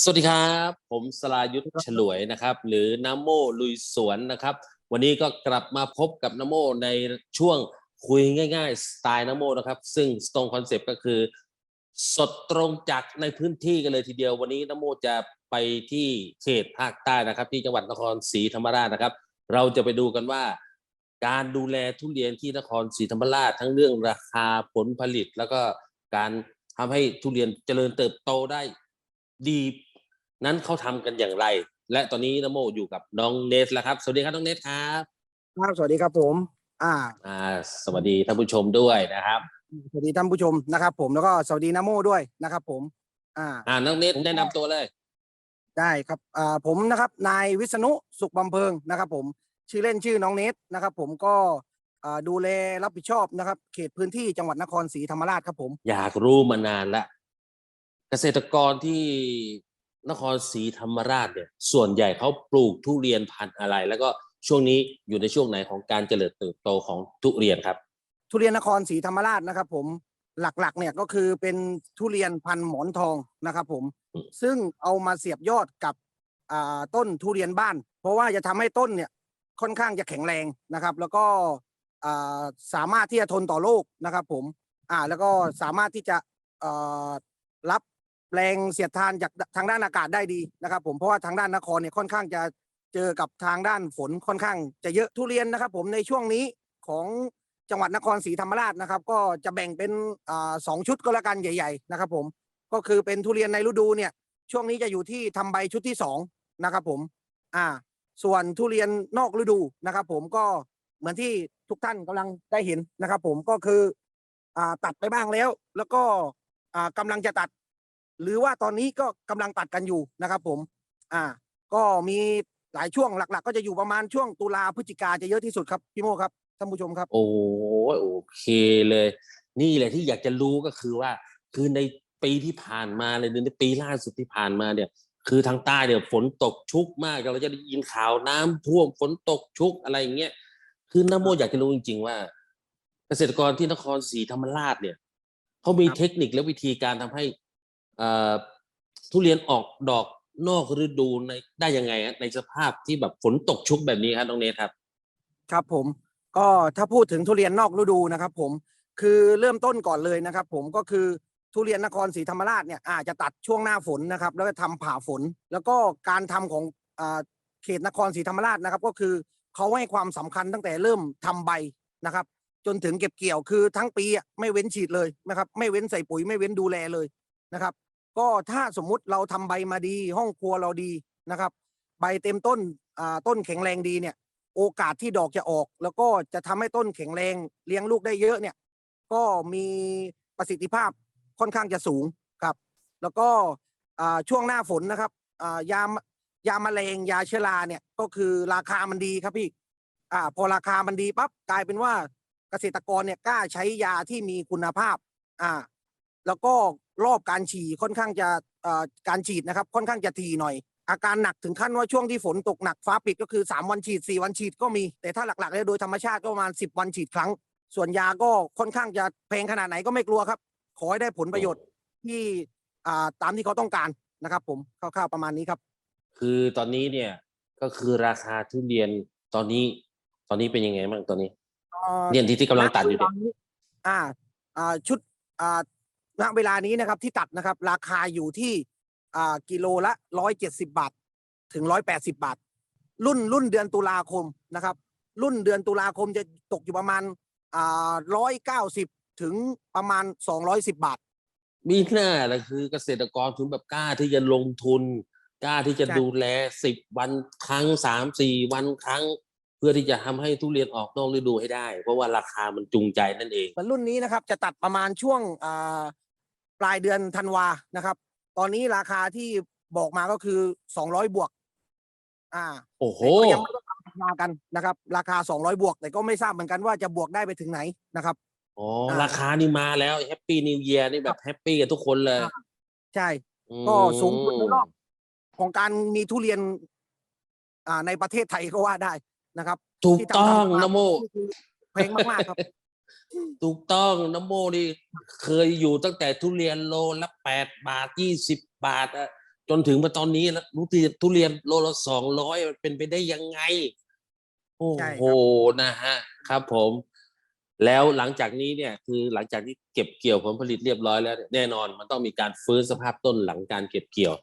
สวัสดีครับ ผมสลายุทธฉลวยนะครับ หรือน้ำโมลุยสวนนะครับ วันนี้ก็กลับมาพบกับน้ำโมในช่วงคุยง่าย ๆ สไตล์น้ำโมนะครับ ซึ่งตรงคอนเซปต์ก็คือ สดตรงจากในพื้นที่กันเลยทีเดียว วันนี้น้ำโมจะไปที่เขตภาคใต้นะครับ ที่จังหวัดนครศรีธรรมราชนะครับ เราจะไปดูกันว่า การดูแลทุเรียนที่นครศรีธรรมราชทั้งเรื่องราคาผลผลิต แล้วก็การทำให้ทุเรียนเจริญเติบโตได้ ดีนั้นเขาทำกันอย่างไร และตอนนี้นโมอยู่กับน้องเนสแล้วครับ สวัสดีครับน้องเนสครับครับสวัสดีครับผม อ่า อ่า สวัสดีท่านผู้ชมด้วยนะครับ สวัสดีท่านผู้ชมนะครับ ผมแล้วก็สวัสดีน้ำโมด้วยนะครับ ผม อ่า อ่าน้องเนสแนะนำตัวเลย ได้ครับ อ่าผมนะครับ นายวิษณุสุขบำเพ็งนะครับ ผมชื่อเล่นชื่อน้องเนทนะครับ ผมก็อ่าดูแลรับผิดชอบนะครับ เขตพื้นที่จังหวัดนครศรีธรรมราชครับผม อยากรู้มานานละ เกษตรกรที่นครศรีธรรมราชเนี่ยส่วนใหญ่เขาปลูกทุเรียนพันธุ์อะไร แล้วก็ช่วงนี้อยู่ในช่วงไหนของการเจริญเติบโตของทุเรียนครับ ทุเรียนนครศรีธรรมราชนะครับ ผมหลักๆ เนี่ยก็คือเป็นทุเรียนพันธุ์หมอนทองนะครับ ผมอืมซึ่งเอามาเสียบยอดกับอ่าต้นทุเรียนบ้าน เพราะว่าจะทำให้ต้นเนี่ยค่อนข้างจะแข็งแรงนะครับ แล้วก็อ่าสามารถที่จะทนต่อโรคนะครับ ผมอ่าแล้วก็สามารถที่จะเอ่อรับ แรงเสียดทานจากทางด้านอากาศได้ดีนะครับ ผมเพราะว่าทางด้านนครเนี่ยค่อนข้างจะเจอกับทางด้านฝนค่อนข้างจะเยอะทุเรียนนะครับ ผมในช่วงนี้ของจังหวัดนครศรีธรรมราชนะครับ ก็จะแบ่งเป็นสองชุดก็แล้วกันใหญ่ ๆ นะครับ ผมก็คือเป็นทุเรียนในฤดูเนี่ย ช่วงนี้จะอยู่ที่ทำใบชุดที่สองนะครับผมอ่า ส่วนทุเรียนนอกฤดูนะครับ ผมก็เหมือนที่ทุกท่านกำลังได้เห็นนะครับ ผมก็คืออ่าตัดไปบ้างแล้ว แล้วก็อ่ากำลังจะตัด หรือว่าตอนนี้ก็กำลังตัดกันอยู่นะครับ ผม อ่า ก็มีหลายช่วงหลัก ๆ ก็จะอยู่ประมาณช่วงตุลาพฤศจิกาจะเยอะที่สุดครับพี่โมครับท่านผู้ชมครับ โอ้ยโอเคเลย นี่แหละที่อยากจะรู้ก็คือว่า คือในปีที่ผ่านมาเลยในปีล่าสุดที่ผ่านมาเนี่ย คือทางใต้เนี่ยฝนตกชุกมากเราจะได้ยินข่าวน้ำท่วมฝนตกชุกอะไรอย่างเงี้ยคือน้ำโมอยากจะรู้จริง ๆ ว่า เกษตรกรที่นครศรีธรรมราชเนี่ยเขามีครับเทคนิคและวิธีการทำให้เอ่อ ทุเรียนออกดอกนอกฤดูในได้ยังไงฮะในสภาพที่แบบฝนตกชุกแบบนี้ครับน้องเนทครับ ครับผมก็ถ้าพูดถึงทุเรียนนอกฤดูนะครับผมคือเริ่มต้นก่อนเลยนะครับ ผมก็คือทุเรียนนครศรีธรรมราชเนี่ยอาจจะตัดช่วงหน้าฝนนะครับ แล้วก็ทำผ่าฝน แล้วก็การทำของอเขตนครศรีธรรมราชนะครับ ก็คือเขาให้ความสำคัญตั้งแต่เริ่มทำใบนะครับ จนถึงเก็บเกี่ยวคือทั้งปีไม่เว้นฉีดเลยนะครับ ไม่เว้นใส่ปุ๋ยไม่เว้นดูแลเลย นะครับ ก็ถ้าสมมุติเราทำใบมาดี ห้องครัวเราดีนะครับ ใบเต็มต้นอ่าต้นแข็งแรงดีเนี่ย โอกาสที่ดอกจะออก แล้วก็จะทำให้ต้นแข็งแรงเลี้ยงลูกได้เยอะเนี่ย ก็มีประสิทธิภาพค่อนข้างจะสูงครับ แล้วก็ช่วงหน้าฝนนะครับอ่ายายาแมลงยาเชื้อราเนี่ยก็คือราคามันดีครับพี่อ่าพอราคามันดีปั๊บกลายเป็นว่าเกษตรกรเนี่ยกล้าใช้ยาที่มีคุณภาพอ่า แล้วก็รอบการฉีดค่อนข้างจะเอ่อการฉีดนะครับ ค่อนข้างจะทีหน่อย อาการหนักถึงขั้นว่าช่วงที่ฝนตกหนักฟ้าปิดก็คือ 3 วันฉีด 4 วันฉีดก็มี แต่ถ้าหลักๆแล้วโดยธรรมชาติก็ประมาณ 10 วันฉีดครั้ง ส่วนยาก็ค่อนข้างจะแพงขนาดไหนก็ไม่กลัวครับ ขอให้ได้ผลประโยชน์ที่อ่าตามที่เขาต้องการนะครับผมคร่าวๆประมาณนี้ครับ คือตอนนี้เนี่ยก็คือราคาทุเรียนตอนนี้ตอนนี้เป็นยังไงบ้างตอนนี้เอ่อเนี่ยที่ที่กำลังตัดอยู่เนี่ยณเวลานี้อ่าอ่าชุดอ่า ณเวลานี้นะครับที่ตัดนะครับ ราคาอยู่ที่อ่ากิโลละร้อยเจ็ดสิบาท ถึงร้อยแปดสิบาท รุ่นรุ่นเดือนตุลาคมนะครับ รุ่นเดือนตุลาคมจะตกอยู่ประมาณอ่าร้อยเก้าสิบถึงประมาณสองร้อยสิบบาท มีหน้าแหละคือเกษตรกรถึงแบบกล้าที่จะลงทุน กล้าที่จะใช่ ดูแลสิบวันครั้งสามสี่วันครั้งเพื่อที่จะทำให้ทุเรียนออกนอกฤดูให้ได้ เพราะว่าราคามันจูงใจนั่นเองส่วนรุ่นนี้นะครับจะตัดประมาณช่วงอ่าปลายเดือนธันวานะครับ ตอนนี้ราคาที่บอกมาก็คือสองร้อยบวก อ่า โอ้โหแต่ก็ยังไม่ได้ทำสัญญากันนะครับ ราคา 200 บวก แต่ก็ไม่ทราบเหมือนกันว่าจะบวกได้ไปถึงไหนนะครับอ๋ออ่าราคานี่มาแล้วแฮปปี้นิวเยียร์นี่แบบแฮปปี้กับทุกคนเลยอ่าใช่ ก็สูงสุดในรอบอืมของการมีทุเรียน อ่าในประเทศไทยก็ว่าได้ นะครับถูกที่ทำต้องทำมานะโมคือแพงมากๆครับ ถูกต้องน้ำโมนี่เคยอยู่ตั้งแต่ทุเรียนโลละแปดบาทยี่สิบบาทอะจนถึงมาตอนนี้แล้วทุเรียนทุเรียนโลละสองร้อยมันเป็นไปได้ยังไง โอ้ใช่โหครับนะฮะครับผม แล้วหลังจากนี้เนี่ยคือหลังจากที่เก็บเกี่ยวผลผลิตเรียบร้อยแล้วเนี่ยแน่นอนมันต้องมีการฟื้นสภาพต้นหลังการเก็บเกี่ยว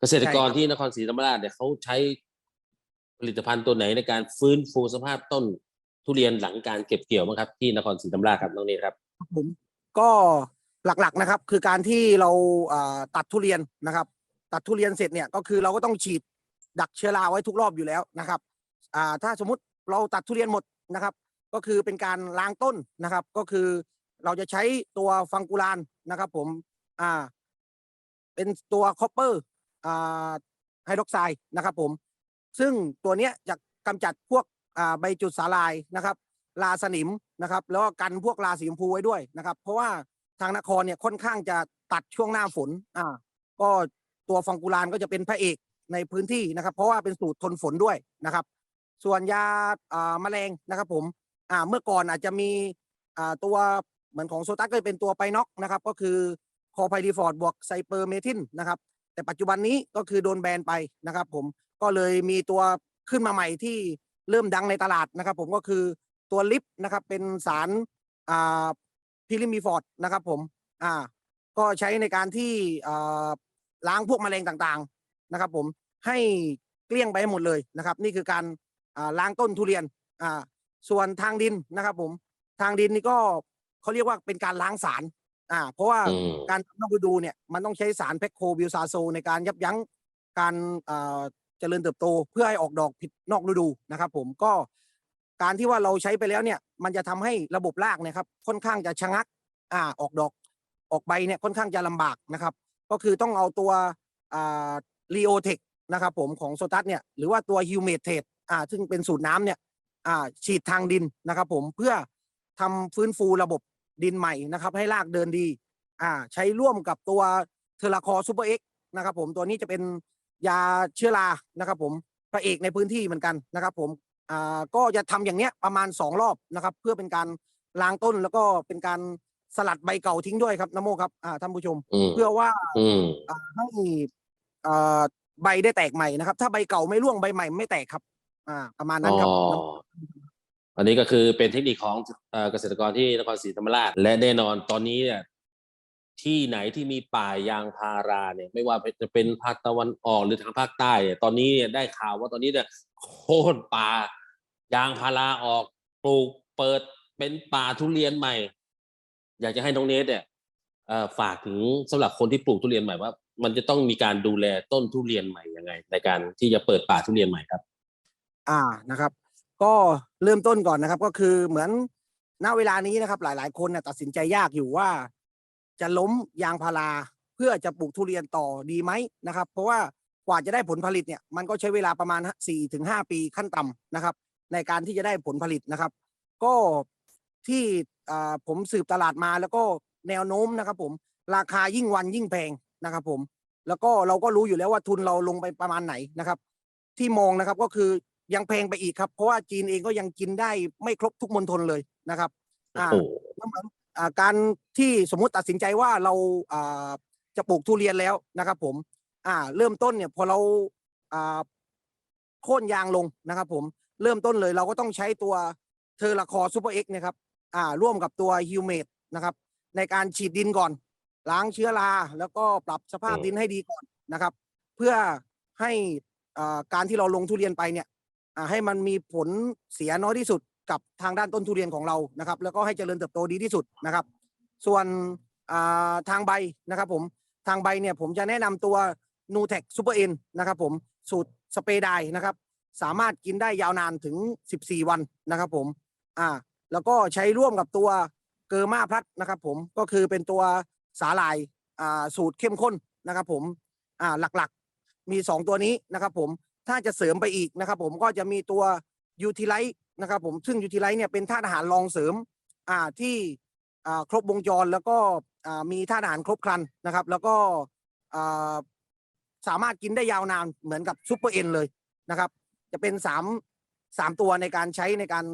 เกษตรกรใช่ครับที่นครศรีธรรมราชเนี่ยเขาใช้ ผลิตภัณฑ์ตัวไหนในการฟื้นฟูสภาพต้นทุเรียนหลังการเก็บเกี่ยวบ้างครับ ที่นครศรีธรรมราชครับน้องเนตครับครับผมก็หลักๆนะครับ คือการที่เราตัดทุเรียนนะครับ ตัดทุเรียนเสร็จเนี่ยก็คือเราก็ต้องฉีดดักเชื้อราไว้ทุกรอบอยู่แล้วนะครับถ้าสมมติเราตัดทุเรียนหมดนะครับ ก็คือเป็นการล้างต้นนะครับ ก็คือเราจะใช้ตัวฟังกุลานนะครับ ผมอ่าเป็นตัวคอปเปอร์ไฮดรอกไซด์นะครับ ผม ซึ่งตัวเนี้ยจะกำจัดพวกใบจุดสาลายนะครับลาสนิมนะครับ แล้วก็กันพวกลาสีชมพูไว้ด้วยนะครับ เพราะว่าทางนครเนี่ยค่อนข้างจะตัดช่วงหน้าฝนอ่าก็ตัวฟังกุลานก็จะเป็นพระเอกในพื้นที่นะครับ เพราะว่าเป็นสูตรทนฝนด้วยนะครับ ส่วนยาอ่าแมลงนะครับผมอ่าเมื่อก่อนอาจจะมีอ่าตัวเหมือนของโซตัสก็จะเป็นตัวไปน็อกนะครับ ก็คือคอไพดีฟอร์ดบวกไซเปอร์เมทินนะครับ แต่ปัจจุบันนี้ก็คือโดนแบนไปนะครับ ผม ก็เลยมีตัวขึ้นมาใหม่ที่เริ่มดังในตลาดนะครับ ผมก็คือตัวลิปนะครับเป็นสารอ่าพิลิมีฟอร์ดนะครับผมอ่าก็ใช้ในการที่อ่าล้างพวกแมลงต่างๆนะครับ ผมให้เกลี้ยงไปให้หมดเลยนะครับ นี่คือการอ่าล้างต้นทุเรียนอ่าส่วนทางดินนะครับ ผมทางดินนี่ก็เขาเรียกว่าเป็นการล้างสารอ่าเพราะว่าอืม การทำนอกฤดูเนี่ยมันต้องใช้สารแพคโคบิวซาโซในการยับยั้งการเอ่อเจริญเติบโต เพื่อให้ออกดอกผิดนอกฤดูนะครับ ผมก็การที่ว่าเราใช้ไปแล้วเนี่ยมันจะทำให้ระบบรากนะครับค่อนข้างจะชะงักอ่าออกดอกออกใบเนี่ยค่อนข้างจะลำบากนะครับ ก็คือต้องเอาตัวอ่าลีโอเทคนะครับผมของโซตัสเนี่ยหรือว่าตัวฮิวเมทเทดอ่าซึ่งเป็นสูตรน้ำเนี่ยอ่าฉีดทางดินนะครับผมเพื่อทำฟื้นฟูระบบดินใหม่นะครับ ให้รากเดินดีอ่าใช้ร่วมกับตัวเทอราคอซูเปอร์เอ็กนะครับผมตัวนี้จะเป็น ยาเชื้อรานะครับผมพระเอกในพื้นที่เหมือนกันนะครับ ผมอ่าก็จะทำอย่างเนี้ยประมาณสองรอบนะครับ เพื่อเป็นการล้างต้นแล้วก็เป็นการสลัดใบเก่าทิ้งด้วยครับนโมครับอ่าท่านผู้ชมอืมเพื่อว่าอืมอ่าให้อ่าใบได้แตกใหม่นะครับ ถ้าใบเก่าไม่ร่วงใบใหม่ไม่แตกครับ อ่า ประมาณนั้นครับอ๋ออันนี้ก็คือเป็นเทคนิคของเอ่อเกษตรกรที่นครศรีธรรมราช และแน่นอนตอนนี้เนี่ย ที่ไหนที่มีป่ายางพาราเนี่ย ไม่ว่าจะเป็นภาคตะวันออกหรือทางภาคใต้เนี่ยตอนนี้เนี่ยได้ข่าวว่าตอนนี้เนี่ยโค่นป่ายางพาราออกปลูกเปิดเป็นป่าทุเรียนใหม่ อยากจะให้น้องเนทเนี่ยฝากถึงสำหรับคนที่ปลูกทุเรียนใหม่ว่า มันจะต้องมีการดูแลต้นทุเรียนใหม่ยังไง ในการที่จะเปิดป่าทุเรียนใหม่ครับ อ่านะครับ ก็เริ่มต้นก่อนนะครับ ก็คือเหมือนณเวลานี้นะครับ หลาย ๆ คนน่ะตัดสินใจยากอยู่ว่า จะล้มยางพาราเพื่อจะปลูกทุเรียนต่อดีไหมนะครับ เพราะว่ากว่าจะได้ผลผลิตเนี่ยมันก็ใช้เวลาประมาณสี่ถึงห้าปีขั้นต่ำนะครับ ในการที่จะได้ผลผลิตนะครับ ก็ที่อ่าผมสืบตลาดมาแล้วก็แนวโน้มนะครับผมราคายิ่งวันยิ่งแพงนะครับผมแล้วก็เราก็รู้อยู่แล้วว่าทุนเราลงไปประมาณไหนนะครับ ที่มองนะครับก็คือยังแพงไปอีกครับ เพราะว่าจีนเองก็ยังกินได้ไม่ครบทุกมณฑลเลยนะครับอ่าโอ้โหแล้วเหมือนอ่า การที่สมมุติตัดสินใจว่าเราอ่าจะปลูกทุเรียนแล้วนะครับผมอ่าเริ่มต้นเนี่ยพอเราอ่าโค่นยางลงนะครับผมเริ่มต้นเลยเราก็ต้องใช้ตัวเทอร์ลาคอซูเปอร์เอ็กนะครับอ่าร่วมกับตัวฮิวเมดนะครับในการฉีดดินก่อน ล้างเชื้อรา แล้วก็ปรับสภาพดินให้ดีก่อนนะครับ เพื่อให้อ่าการที่เราลงทุเรียนไปเนี่ยอ่าให้มันมีผลเสียน้อยที่สุด กับทางด้านต้นทุเรียนของเรานะครับ แล้วก็ให้เจริญเติบโตดีที่สุดนะครับ ส่วนทางใบนะครับผมทางใบเนี่ยผมจะแนะนำตัวนูเทคซูเปอร์เอ็นนะครับผมสูตรสเปรย์ไดนะครับ สามารถกินได้ยาวนานถึง 14 วันนะครับผมอ่าแล้วก็ใช้ร่วมกับตัวเกอร์มาพลัดนะครับผมก็คือเป็นตัวสาหร่ายอ่าสูตรเข้มข้นนะครับผมอ่าหลักๆมีสองตัวนี้นะครับผมถ้าจะเสริมไปอีกนะครับผมก็จะมีตัว ยูทิไลท์นะครับผมซึ่งยูทิไลท์เนี่ยเป็นธาตุอาหารรองเสริมอ่าที่อ่าครบวงจรแล้วก็อ่ามีธาตุอาหารครบครันนะครับ แล้วก็อ่าสามารถกินได้ยาวนานเหมือนกับซูเปอร์เอ็นเลยนะครับ จะเป็นสามสามตัวในการใช้ในการ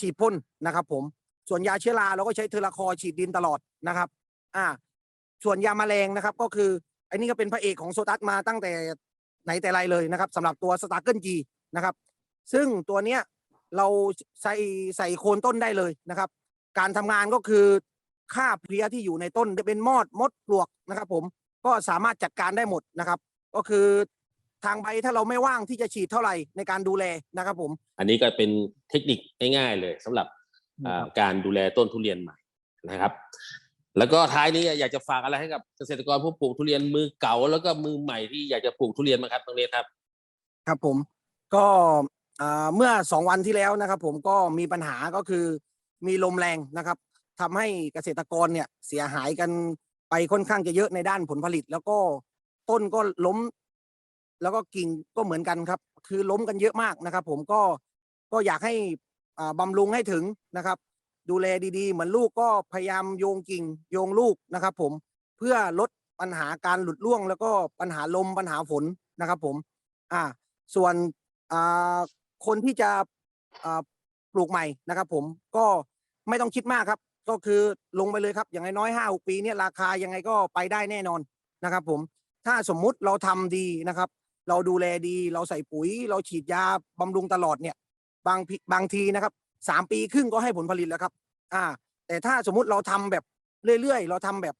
ฉีดพ่นนะครับ ผมส่วนยาเชื้อราเราก็ใช้เทอราคอฉีดดินตลอดนะครับอ่าส่วนยาแมลงนะครับก็คืออันนี้ก็เป็นพระเอกของโซตัสมาตั้งแต่ไหนแต่ไรเลยนะครับสำหรับตัวสตาร์เกิลจีนะครับ ซึ่งตัวเนี้ยเราใส่ใส่โคนต้นได้เลยนะครับ การทำงานก็คือค่าเพลี้ยที่อยู่ในต้นจะเป็นมอดมดปลวกนะครับ ผมก็สามารถจัดการได้หมดนะครับ ก็คือทางใบถ้าเราไม่ว่างที่จะฉีดเท่าไหร่ในการดูแลนะครับผม อันนี้ก็เป็นเทคนิคง่ายๆเลยสำหรับอ่าการดูแลต้นทุเรียนใหม่นะครับ แล้วก็ท้ายนี้อยากจะฝากอะไรให้กับเกษตรกรผู้ปลูกทุเรียนมือเก่าแล้วก็มือใหม่ที่อยากจะปลูกทุเรียนมางครับตรงนี้ครับ ครับผมก็อ่า เมื่อสองวันที่แล้วนะครับ ผมก็มีปัญหาก็คือมีลมแรงนะครับทำให้เกษตรกรเนี่ยเสียหายกันไปค่อนข้างจะเยอะในด้านผลผลิต แล้วก็ต้นก็ล้ม แล้วก็กิ่งก็เหมือนกันครับ คือล้มกันเยอะมากนะครับ ผมก็ก็อยากให้อ่าบำรุงให้ถึงนะครับ ดูแลดีๆ เหมือนลูกก็พยายามโยงกิ่งโยงลูกนะครับ ผมเพื่อลดปัญหาการหลุดร่วง แล้วก็ปัญหาลมปัญหาฝนนะครับ ผม อ่า ส่วนอ่า คนที่จะปลูกใหม่นะครับผมก็ไม่ต้องคิดมากครับ ก็คือลงไปเลยครับอย่างน้อยห้าหกปีเนี่ยราคายังไงก็ไปได้แน่นอนนะครับ ผมถ้าสมมุติเราทำดีนะครับ เราดูแลดีเราใส่ปุ๋ย เราฉีดยาบำรุงตลอดเนี่ยบางบางทีนะครับสามปีครึ่งก็ให้ผลผลิตแล้วครับ อ่า แต่ถ้าสมมุติเราทำแบบเรื่อยๆ เราทำแบบ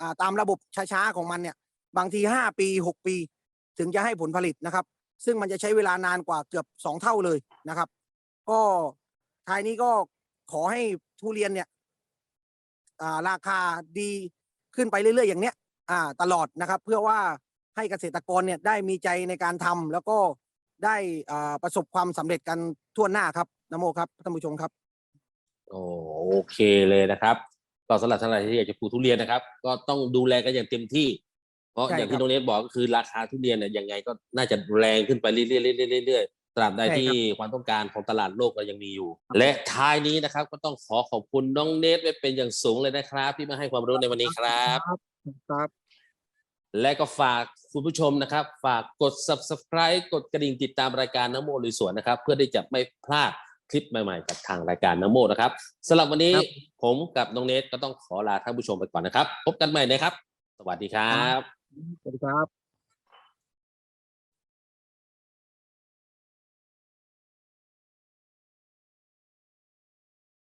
อ่าตามระบบช้าๆของมันเนี่ย บางทีห้าปีหกปี ถึงจะให้ผลผลิตนะครับ ซึ่งมันจะใช้เวลานานกว่าเกือบสองเท่าเลยนะครับ ก็ท้ายนี้ก็ขอให้ทุเรียนเนี่ยราคาดีขึ้นไปเรื่อย ๆ อย่างเนี้ยตลอดนะครับ เพื่อว่าให้เกษตรกรเนี่ยได้มีใจในการทำแล้วก็ได้ประสบความสำเร็จกันทั่วหน้าครับนโมครับท่านผู้ชมครับโอ้โอเคเลยนะครับก็สำหรับท่านใดที่อยากจะปลูกทุเรียนนะครับ ก็ต้องดูแลกันอย่างเต็มที่ เพราะใช่อย่างครัที่บน้องเนทบอกก็คือราคาทุเรียนเนี่ยยังไงก็น่าจะแรงขึ้นไปเรื่อยๆเรื่อยๆเรื่อยๆตราบใดใช่ครับที่ความต้องการของตลาดโลกเรายังมีอยู่ และท้ายนี้นะครับ ก็ต้องขอขอบคุณน้องเนทไว้เป็นอย่างสูงเลยนะครับ ที่มาให้ความรู้ในวันนี้ครับครับ และก็ฝากคุณผู้ชมนะครับ ฝากกด subscribe กดกระดิ่งติดตามรายการน้ำโมลุยสวนนะครับ เพื่อที่จะไม่พลาดคลิปใหม่ๆกับทางรายการน้ำโมนะครับสำหรับวันนี้ครับผมกับน้องเนทก็ต้องขอลาท่านผู้ชมไปก่อนนะครับ พบกันใหม่นะครับ สวัสดีครับ हम्म, आप